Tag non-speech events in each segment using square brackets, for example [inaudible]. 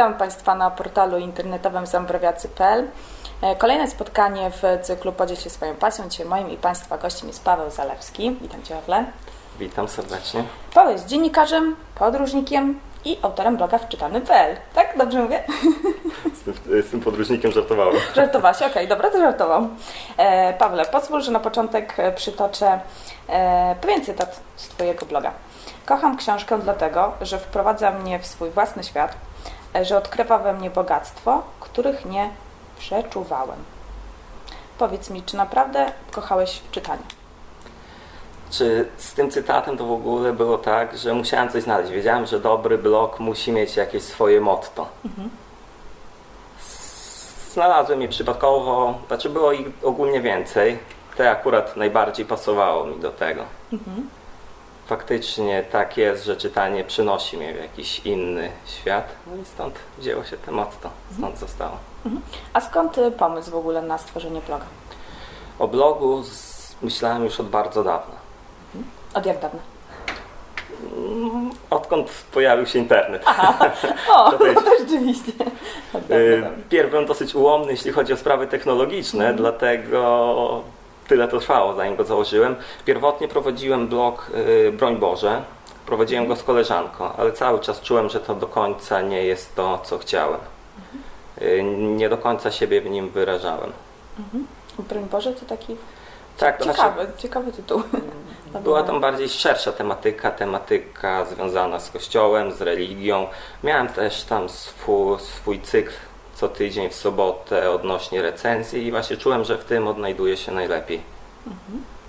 Witam Państwa na portalu internetowym zambrawiacy.pl. E, Kolejne spotkanie w cyklu Podziel się swoją pasją. Dzisiaj moim i Państwa gościem jest Paweł Zalewski. Witam Cię, Pawle. Witam serdecznie. Paweł jest dziennikarzem, podróżnikiem i autorem bloga wczytany.pl. Tak? Dobrze mówię? Z tym, z tym podróżnikiem żartowałem. Żartowałaś, okej, [laughs] dobra, to żartował. E, Pawle, pozwól, że na początek e, przytoczę e, pewien cytat z Twojego bloga. Kocham książkę dlatego, że wprowadza mnie w swój własny świat, że odkrywa we mnie bogactwo, których nie przeczuwałem. Powiedz mi, czy naprawdę kochałeś czytanie? Czy z tym cytatem to w ogóle było tak, że musiałem coś znaleźć? Wiedziałem, że dobry blog musi mieć jakieś swoje motto. S- Znalazłem je przypadkowo, znaczy było ich ogólnie więcej. Te akurat najbardziej pasowało mi do tego. Faktycznie tak jest, że czytanie przynosi mnie w jakiś inny świat. No i stąd wzięło się to motto, stąd zostało. A skąd y, pomysł w ogóle na stworzenie bloga? O blogu z- myślałem już od bardzo dawna. Od jak dawna? Mm, Odkąd pojawił się internet. [laughs] O, To też. to [laughs] rzeczywiście. Od dawna, Y, dawna. Pierw byłem dosyć ułomny, jeśli chodzi o sprawy technologiczne, dlatego tyle to trwało, zanim go założyłem. Pierwotnie prowadziłem blog y, Broń Boże. Prowadziłem go z koleżanką, ale cały czas czułem, że to do końca nie jest to, co chciałem. Y, Nie do końca siebie w nim wyrażałem. Broń Boże, to taki Tak, to znaczy, ciekawy, ciekawy tytuł. [laughs] Była tam bardziej szersza tematyka, tematyka związana z kościołem, z religią. Miałem też tam swój, swój cykl co tydzień w sobotę odnośnie recenzji i właśnie czułem, że w tym odnajduję się najlepiej.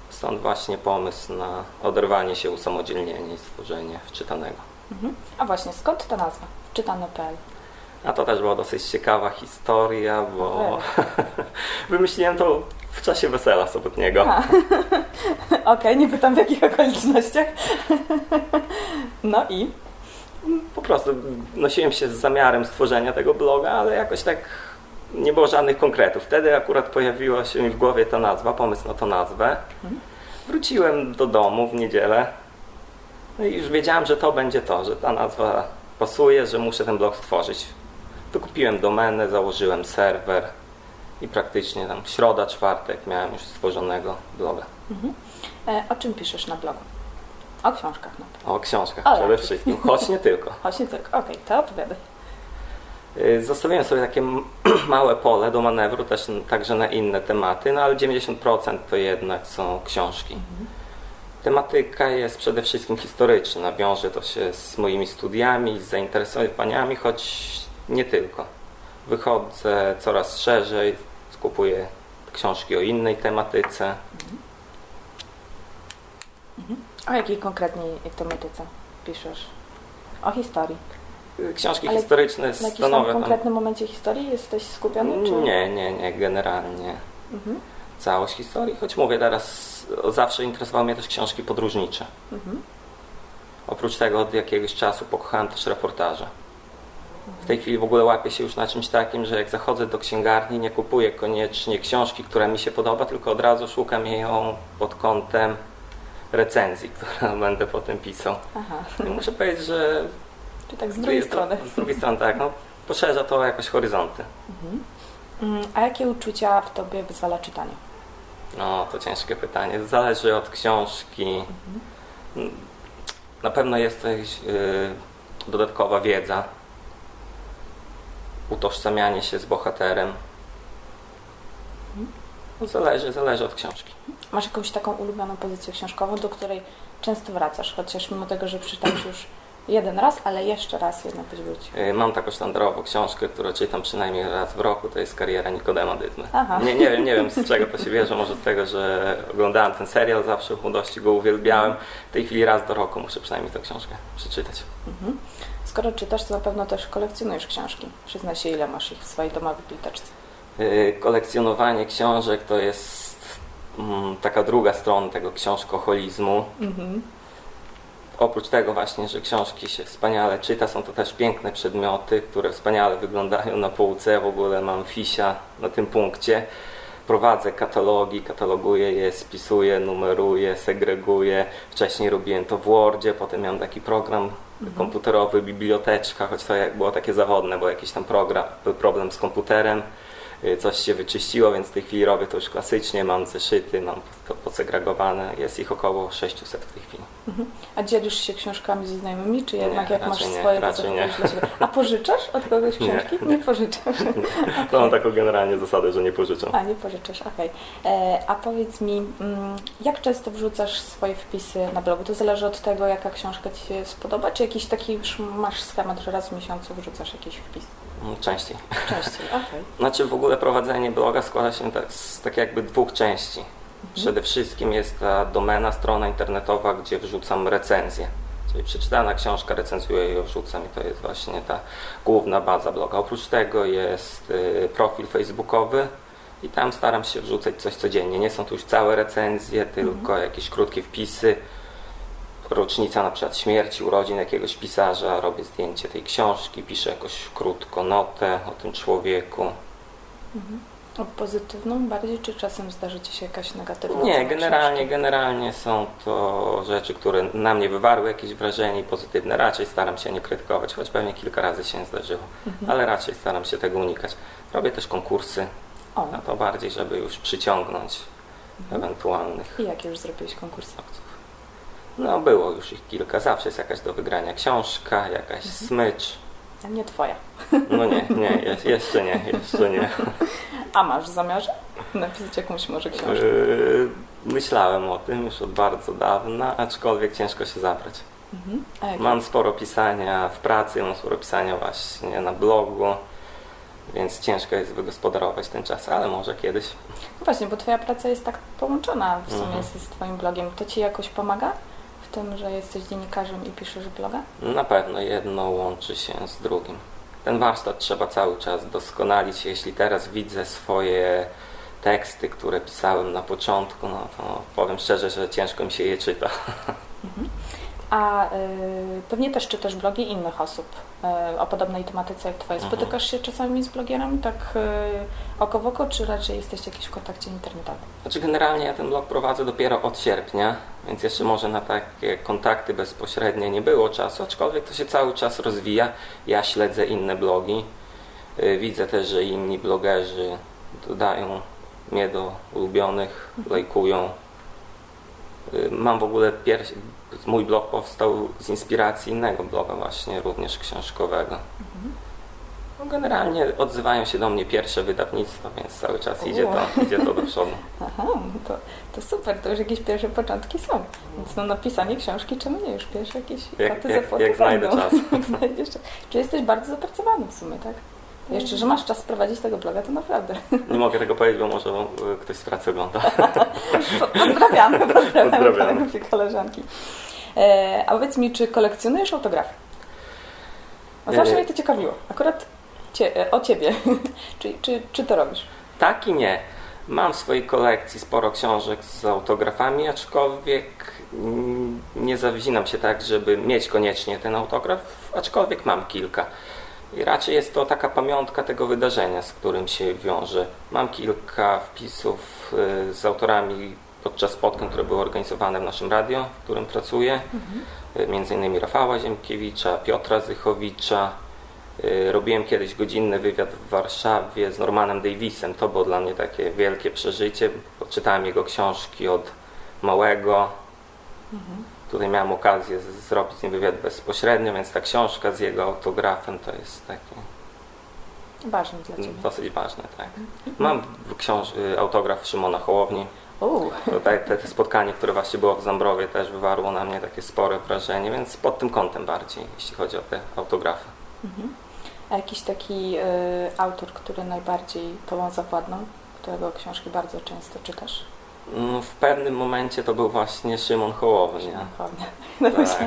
Stąd właśnie pomysł na oderwanie się, usamodzielnienie i stworzenie wczytanego. Mhm. A właśnie, skąd ta nazwa? Czytane.pl. A to też była dosyć ciekawa historia, bo [laughs] wymyśliłem to w czasie wesela sobotniego. [laughs] Okej, nie pytam w jakich okolicznościach. [laughs] No i? Po prostu nosiłem się z zamiarem stworzenia tego bloga, ale jakoś tak nie było żadnych konkretów. Wtedy akurat pojawiła się mi w głowie ta nazwa, pomysł na tą nazwę. Wróciłem do domu w niedzielę no i już wiedziałem, że to będzie to, że ta nazwa pasuje, że muszę ten blog stworzyć. Wykupiłem domenę, założyłem serwer i praktycznie tam środa, czwartek miałem już stworzonego bloga. E, o czym piszesz na blogu? O książkach pewno. O książkach O, przede jakich? wszystkim, choć nie tylko. [laughs] Choć nie tylko. Okej, to opowiadaj. Y, Zostawiłem sobie takie [clears throat] małe pole do manewru też także na inne tematy, no ale 90% to jednak są książki. Tematyka jest przede wszystkim historyczna, wiąże to się z moimi studiami, z zainteresowaniami, choć nie tylko. Wychodzę coraz szerzej, skupuję książki o innej tematyce. O jakiej konkretniej tematyce piszesz? O historii. Książki Ale historyczne Na stanowią tam... konkretnym momencie historii jesteś skupiony? Czy... Nie, nie, nie, generalnie. Mhm. całość historii, choć mówię teraz, zawsze interesowały mnie też książki podróżnicze. Mhm. Oprócz tego od jakiegoś czasu pokochałem też reportaże. W tej chwili w ogóle łapię się już na czymś takim, że jak zachodzę do księgarni, nie kupuję koniecznie książki, która mi się podoba, tylko od razu szukam jej pod kątem recenzji, [laughs] którą będę potem pisał. Aha, I muszę powiedzieć, że czy tak z drugiej strony. Z drugiej strony tak, no, poszerza to jakoś horyzonty. Mm, A jakie uczucia w tobie wyzwala czytanie? No, to ciężkie pytanie. Zależy od książki. Na pewno jest jakaś y, dodatkowa wiedza. Utożsamianie się z bohaterem. No, Zależy, zależy od książki. Masz jakąś taką ulubioną pozycję książkową, do której często wracasz, chociaż mimo tego, że przeczytałeś już jeden raz, ale jeszcze raz jednak byś wrócił. Y, Mam taką sztandarową książkę, którą czytam przynajmniej raz w roku, to jest Kariera Nikodema Dyzmy. Aha. Nie, nie, wiem, nie wiem z czego to się bierze, może z tego, że oglądałem ten serial, zawsze w młodości go uwielbiałem. W tej chwili raz do roku muszę przynajmniej tę książkę przeczytać. Mhm. Skoro czytasz, to na pewno też kolekcjonujesz książki. Przyznaj się, ile masz ich w swojej domowej biblioteczce. Y, Kolekcjonowanie książek to jest mm, taka druga strona tego książkoholizmu. Mhm. Oprócz tego właśnie, że książki się wspaniale czyta, są to też piękne przedmioty, które wspaniale wyglądają na półce. Ja w ogóle mam fisia na tym punkcie. prowadzę katalogi, kataloguję je, spisuję, numeruję, segreguję. Wcześniej robiłem to w Wordzie, potem miałem taki program komputerowy, biblioteczka, choć to było takie zawodne, bo jakiś tam program, problem z komputerem, coś się wyczyściło, więc w tej chwili robię to już klasycznie, mam zeszyty, mam to podsegregowane, jest ich około 600 w tej chwili. A dzielisz się książkami ze znajomymi, czy Nie, jednak jak masz nie, swoje, to nie. A pożyczasz od kogoś Nie, książki? nie. pożyczasz. [laughs] To mam taką generalnie zasadę, że nie pożyczam. A, nie pożyczysz, okej. E, A powiedz mi, mm, jak często wrzucasz swoje wpisy na blogu? To zależy od tego, jaka książka Ci się spodoba, czy jakiś taki już masz schemat, że raz w miesiącu wrzucasz jakiś wpis? Mm, Częściej. Częściej, [laughs] okej. Znaczy w ogóle prowadzenie bloga składa się tak, z tak jakby dwóch części. Przede wszystkim jest ta domena, strona internetowa, gdzie wrzucam recenzje. Czyli przeczytana książka, recenzuję ją, wrzucam i to jest właśnie ta główna baza bloga. Oprócz tego jest y, profil facebookowy i tam staram się wrzucać coś codziennie. Nie są to już całe recenzje, tylko jakieś krótkie wpisy. Rocznica na przykład śmierci, urodzin jakiegoś pisarza, robię zdjęcie tej książki, piszę jakoś krótko notę o tym człowieku. O pozytywną bardziej, czy czasem zdarzy Ci się jakaś negatywna Nie, generalnie, książki? generalnie są to rzeczy, które na mnie wywarły jakieś wrażenie pozytywne. Raczej staram się nie krytykować, choć pewnie kilka razy się zdarzyło, Mhm. ale raczej staram się tego unikać. Robię też konkursy, O, a to bardziej, żeby już przyciągnąć Mhm. ewentualnych i jakie już zrobiłeś konkursy? odbiorców. No, było już ich kilka, zawsze jest jakaś do wygrania książka, jakaś Mhm. smycz. A nie Twoja. No nie, nie, je- jeszcze nie, jeszcze nie. A masz w zamiarze napisać jakąś może książkę? Yy, Myślałem o tym już od bardzo dawna, aczkolwiek ciężko się zabrać. Mhm. Mam sporo pisania w pracy, mam sporo pisania właśnie na blogu, więc ciężko jest wygospodarować ten czas, ale może kiedyś. No właśnie, bo Twoja praca jest tak połączona w sumie Mhm. z Twoim blogiem. To Ci jakoś pomaga w tym, że jesteś dziennikarzem i piszesz bloga? Na pewno jedno łączy się z drugim. Ten warsztat trzeba cały czas doskonalić. Jeśli teraz widzę swoje teksty, które pisałem na początku, no to powiem szczerze, że ciężko mi się je czyta. A y, pewnie też czytasz blogi innych osób y, o podobnej tematyce jak Twoje. Mhm. Spotykasz się czasami z blogierami tak y, oko w oko, czy raczej jesteście jakiś w kontakcie internetowym? Znaczy generalnie ja ten blog prowadzę dopiero od sierpnia, więc jeszcze może na takie kontakty bezpośrednie nie było czasu, aczkolwiek to się cały czas rozwija. Ja śledzę inne blogi. Widzę też, że inni blogerzy dodają mnie do ulubionych, lajkują. Y, Mam w ogóle pierwszy, mój blog powstał z inspiracji innego bloga właśnie, również książkowego. No, generalnie odzywają się do mnie pierwsze wydawnictwa, więc cały czas idzie to, idzie to do przodu. [laughs] Aha, no to, to super, to już jakieś pierwsze początki są. Więc no napisanie książki, czemu nie? Już pierwsze jakieś Jak- jak- jak znajdę będą. czas. jak [laughs] znajdziesz czas. Czy jesteś bardzo zapracowany w sumie, tak? Jeszcze, że masz czas prowadzić tego bloga, to naprawdę. Nie mogę tego powiedzieć, bo może e, ktoś z pracy ogląda. [laughs] Po- Pozdrawiamy, pozdrawiamy, Pozdrawiamy. koleżanki. E, a powiedz mi, czy kolekcjonujesz autografy? Bo zawsze E, mnie to ciekawiło. Akurat cie, e, o Ciebie. [laughs] czy, czy, czy to robisz? Tak i nie. Mam w swojej kolekcji sporo książek z autografami, aczkolwiek mm, nie zawinam się tak, żeby mieć koniecznie ten autograf, aczkolwiek mam kilka. I raczej jest to taka pamiątka tego wydarzenia, z którym się wiąże. Mam kilka wpisów y, z autorami podczas spotkań, które były organizowane w naszym radio, w którym pracuję. Y, Między innymi Rafała Ziemkiewicza, Piotra Zychowicza. Y, Robiłem kiedyś godzinny wywiad w Warszawie z Normanem Davisem. To było dla mnie takie wielkie przeżycie. Czytałem jego książki od małego. Tutaj miałem okazję zrobić z nim wywiad bezpośrednio, więc ta książka z jego autografem to jest takie Ważne dla Ciebie. dosyć ważne. Tak. Mam w książ- y, autograf Szymona Hołowni. Uuu, Tutaj te, te spotkanie, które właśnie było w Zambrowie też wywarło na mnie takie spore wrażenie, więc pod tym kątem bardziej, jeśli chodzi o te autografy. a jakiś taki e, autor, który najbardziej Tobą zawładnął, którego książki bardzo często czytasz? No, w pewnym momencie to był właśnie Szymon Hołownia. Dokładnie. [laughs]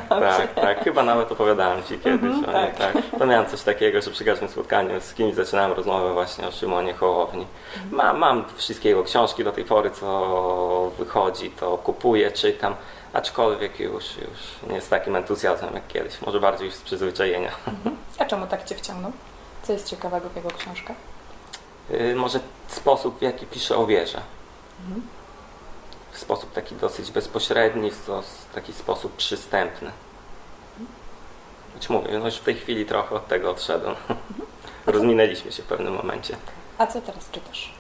Tak, tak, tak. Chyba nawet opowiadałem Ci kiedyś Mhm, o nim. tak. Tak. To miałem coś takiego, że przy każdym spotkaniu z kimś zaczynałem rozmowę właśnie o Szymonie Hołowni. Mhm. Mam, wszystkie jego książki do tej pory, co wychodzi, to kupuję, czytam, aczkolwiek już, już nie z takim entuzjazmem jak kiedyś. Może bardziej już z przyzwyczajenia. A czemu tak Cię wciągnął? Co jest ciekawego w jego książkach? Y, Może sposób, w jaki piszę o wierze. Mhm. W sposób taki dosyć bezpośredni, w taki sposób przystępny. Choć mówię, no już w tej chwili trochę od tego odszedłem. [laughs] Rozminęliśmy się w pewnym momencie. A co teraz czytasz?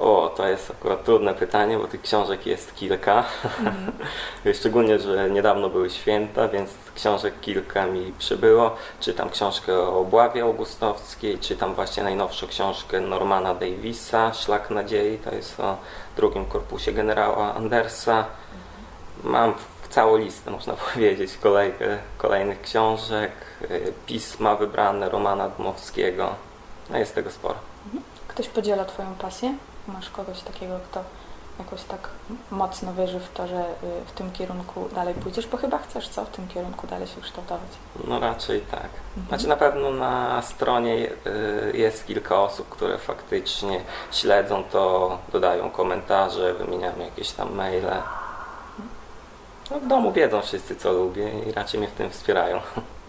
O, to jest akurat trudne pytanie, bo tych książek jest kilka. [laughs] Szczególnie, że niedawno były święta, więc książek kilka mi przybyło. Czytam książkę o obławie augustowskiej, czytam właśnie najnowszą książkę Normana Davisa, Szlak Nadziei, to jest o drugim korpusie generała Andersa. Mam w całą listę, można [laughs] powiedzieć, kolejkę kolejnych książek, y, pisma wybrane Romana Dmowskiego. No jest tego sporo. Ktoś podziela Twoją pasję? Masz kogoś takiego, kto jakoś tak mocno wierzy w to, że y, w tym kierunku dalej pójdziesz, bo chyba chcesz co w tym kierunku dalej się kształtować. No raczej tak. Mhm. Znaczy na pewno na stronie y, jest kilka osób, które faktycznie śledzą to, dodają komentarze, wymieniamy jakieś tam maile. No w domu wiedzą wszyscy co lubię i raczej mnie w tym wspierają. [laughs]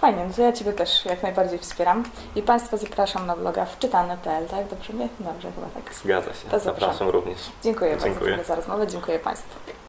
Fajnie, no to ja Ciebie też jak najbardziej wspieram. I Państwa zapraszam na bloga wczytane.pl, tak? Dobrze mnie? Dobrze, chyba tak. Zgadza się. To zapraszam. Zapraszam również. Dziękuję, Dziękuję. bardzo za rozmowę, dziękuję Państwu.